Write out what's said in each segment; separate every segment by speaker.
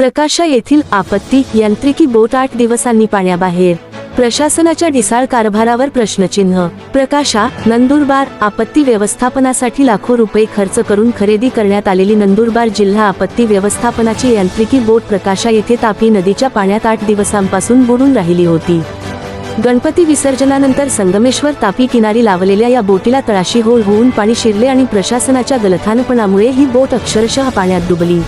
Speaker 1: प्रकाशा येथील आपत्ती यांत्रिकी बोट आठ दिवसांनी पाण्याबाहेर. प्रशासनाच्या ढिसाळ कारभारावर प्रश्नचिन्ह. प्रकाशा नंदुरबार आपत्ती व्यवस्थापनासाठी लाखो रुपये खर्च करून खरेदी करण्यात आलेली नंदुरबार जिल्हा आपत्ती व्यवस्थापनाची यांत्रिकी बोट प्रकाशा येथे तापी नदीच्या पाण्यात आठ दिवसांपासून बुडून राहिली होती. गणपती विसर्जनानंतर संगमेश्वर तापी किनारी लावलेल्या या बोटीला तळाशी होल होऊन पाणी शिरले आणि प्रशासनाच्या गलथानपणामुळे ही बोट अक्षरशः पाण्यात डुबली.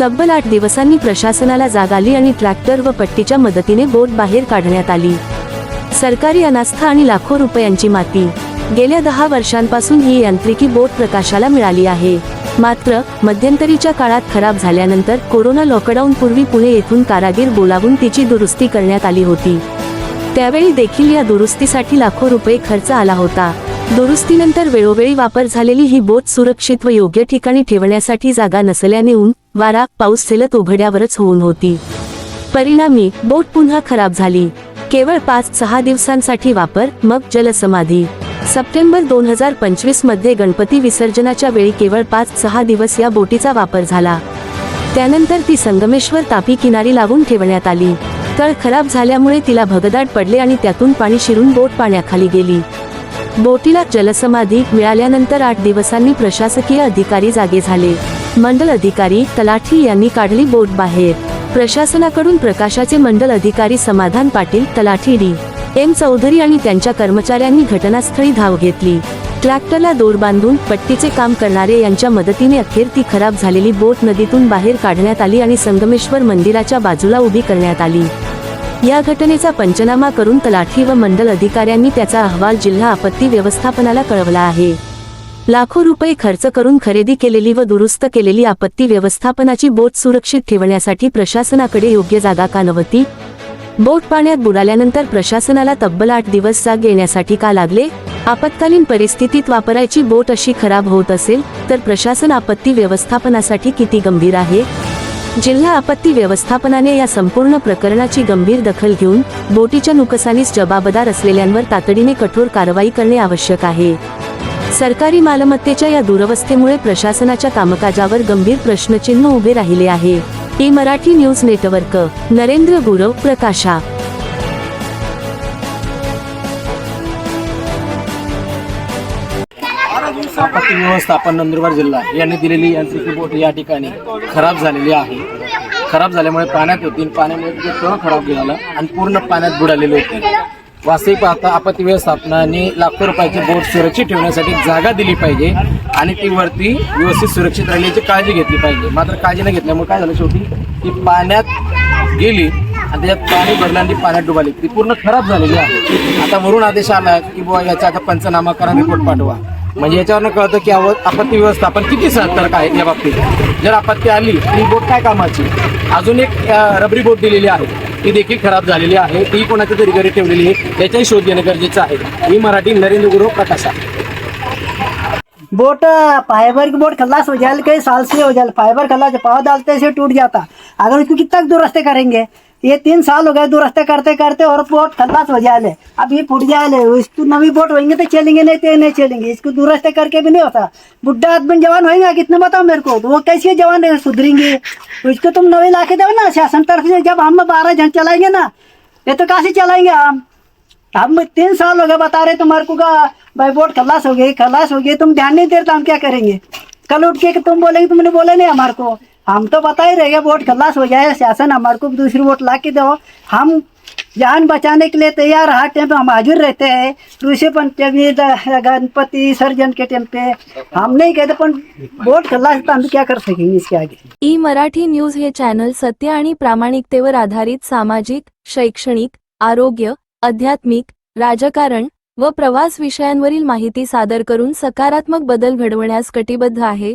Speaker 1: तब्बल आठ दिवसांनी प्रशासनाला जाग आली आणि ट्रॅक्टर व पट्टीच्या मदतीने बोट बाहेर काढण्यात आली. सरकारी अनास्था आणि लाखो रुपयांची माती. गेल्या दहा वर्षांपासून ही यांत्रिकी बोट प्रकाशाला मिळाली आहे. मात्र मध्यंतरीच्या काळात खराब झाल्यानंतर कोरोना लॉकडाऊन पूर्वी पुणे येथून कारागीर बोलावून तिची दुरुस्ती करण्यात आली होती. त्यावेळी देखील या दुरुस्तीसाठी लाखो रुपये खर्च आला होता. दुरुस्तीनंतर वेळोवेळी वापर झालेली ही बोट सुरक्षित व योग्य ठिकाणी ठेवण्यासाठी जागा नसल्याने ऊन वारा पाऊस सेलत उघड्यावरच होऊन होती. परिणामी बोट पुन्हा खराब झाली. केवळ पाच सहा दिवसांसाठी वापर मग जलसमाधी. सप्टेंबर दोन हजार पंचवीसमध्ये गणपती विसर्जनाच्या वेळी केवळ पाच सहा दिवस या बोटीचा वापर झाला. त्यानंतर ती संगमेश्वर तापी किनारी लावून ठेवण्यात आली. तळ खराब झाल्यामुळे तिला भगदाट पडले आणि त्यातून पाणी शिरून बोट पाण्याखाली गेली. बोटीला जलसमाधी मिळाल्यानंतर आठ दिवसांनी प्रशासकीय अधिकारी जागे झाले. मंडल अधिकारी तलाठी यांनी काढली बोट बाहेर. प्रशासनाकडून प्रकाशाचे मंडल अधिकारी समाधान पाटील तलाठी डी. एम. चौधरी आणि त्यांच्या कर्मचाऱ्यांनी घटनास्थळी धाव घेतली. ट्रॅक्टरला दोर बांधून पट्टीचे काम करणारे यांच्या मदतीने अखेर ती खराब झालेली बोट नदीतून बाहेर काढण्यात आली आणि संगमेश्वर मंदिराच्या बाजूला उभी करण्यात आली. या घटनेचा पंचनामा करून तलाठी व मंडल अधिकाऱ्यांनी त्याचा अहवाल जिल्हा आपत्ती व्यवस्थापनाला कळवला आहे. लाखो रुपये खर्च करून खरेदी केलेली व दुरुस्त केलेली आपत्ती व्यवस्थापनाची बोट सुरक्षित ठेवण्यासाठी प्रशासनाकडे योग्य जागा का नव्हती बोट पाण्यात बुडाल्यानंतर प्रशासनाला तब्बल आठ दिवस जाग येण्यासाठी का लागले? आपत्कालीन परिस्थितीत वापरायची बोट अशी खराब होत असेल तर प्रशासन आपत्ती व्यवस्थापनासाठी किती गंभीर आहे? जिल्हा आपत्ती व्यवस्थापनाने या संपूर्ण प्रकरणाची गंभीर दखल घेऊन बोटीच्या नुकसानीस जबाबदार असलेल्यांवर तातडीने कठोर कारवाई करणे आवश्यक आहे. सरकारी मालमत्तेच्या या दुरवस्थेमुळे प्रशासनाच्या कामकाजावर गंभीर प्रश्नचिन्ह उभे राहिले आहे. E Marathi news network Narendra Gurav प्रकाशा.
Speaker 2: आपत्ती व्यवस्थापन नंदुरबार जिल्हा यांनी दिलेली यांत्रिकी बोट या ठिकाणी खराब झालेली आहे. खराब झाल्यामुळे पाण्यात होती पाण्यामुळे ते तळ खराब झालं आणि पूर्ण पाण्यात बुडालेली होती. वास्तविक पाहता आपत्ती व्यवस्थापनाने लाखो रुपयाची बोट सुरक्षित ठेवण्यासाठी जागा दिली पाहिजे आणि ती वरती व्यवस्थित सुरक्षित राहण्याची काळजी घेतली पाहिजे. मात्र काळजी न घेतल्यामुळे काय झालं शेवटी? ती पाण्यात गेली आणि त्याच्यात पाणी भरलं आणि ती पाण्यात डुबाली. ती पूर्ण खराब झालेली आहे. आता वरून आदेश आला की बुवा याचा आता पंचनामा करा रिपोर्ट पाठवा. म्हणजे याच्यावरनं कळतं की आव- आपत्ती व्यवस्थापन किती सतर्क आहे या बाबतीत. जर आपत्ती आली तर ही बोट काय कामाची? अजून एक रबरी बोट दिलेली आहे. ती देखील खराब झालेली आहे. ती कोणाच्या तरी घरी ठेवलेली आहे. याचाही शोध घेणं गरजेचं आहे. ही मराठी नरेंद्र गुरु आहे.
Speaker 3: बोट फाइबर की बोट खल्लास हो जाए कई साल से हो जाए फाइबर खल्लास पाव डालते से टूट जाता. अगर उसको कितना दुरुस्ते करेंगे? ये तीन साल हो गए दुरुस्ते करते करते और बोट खल्लास हो जाए अब ये फूट जाए इसको नवी बोट होंगे तो चलेंगे, नहीं तो नहीं चलेंगे। इसको दुरुस्ते करके भी नहीं होता। बुढ़ा आदमी जवान होएगा, कितने बताओ मेरे को? वो कैसे जवान सुधरेंगे? उसको तुम नवी ला दो ना, शासन तरफ़ से। जब हम बारह जन चलाएँगे ना, ये तो कैसे चलाएँगे हम? हम तीन साल हो गए बता रहे तुम्हारे को भाई बोट खलास हो गई खलास हो गई। तुम ध्यान नहीं दे रहे तो हम क्या करेंगे? कल उठ के तुम बोलेंगे, तुमने बोले नहीं हमारे को। हम तो बता ही रहे बोट खलास हो जाए शासन हमारे को दूसरी वोट ला के दो। हम जान बचाने के लिए तैयार हर टाइम पे हम हाजिर रहते हैं। दूसरे पंचमी गणपति सर्जन के टाइम पे। हम नहीं कहते पण बोट खलास तो हम क्या कर सकेंगे इसके आगे?
Speaker 4: ई मराठी न्यूज हे चॅनल सत्य आणि प्रामाणिकतेवर आधारित सामाजिक शैक्षणिक आरोग्य आध्यात्मिक राजकारण व प्रवास विषयांवरील माहिती सादर करून सकारात्मक बदल घडवण्यास कटिबद्ध आहे.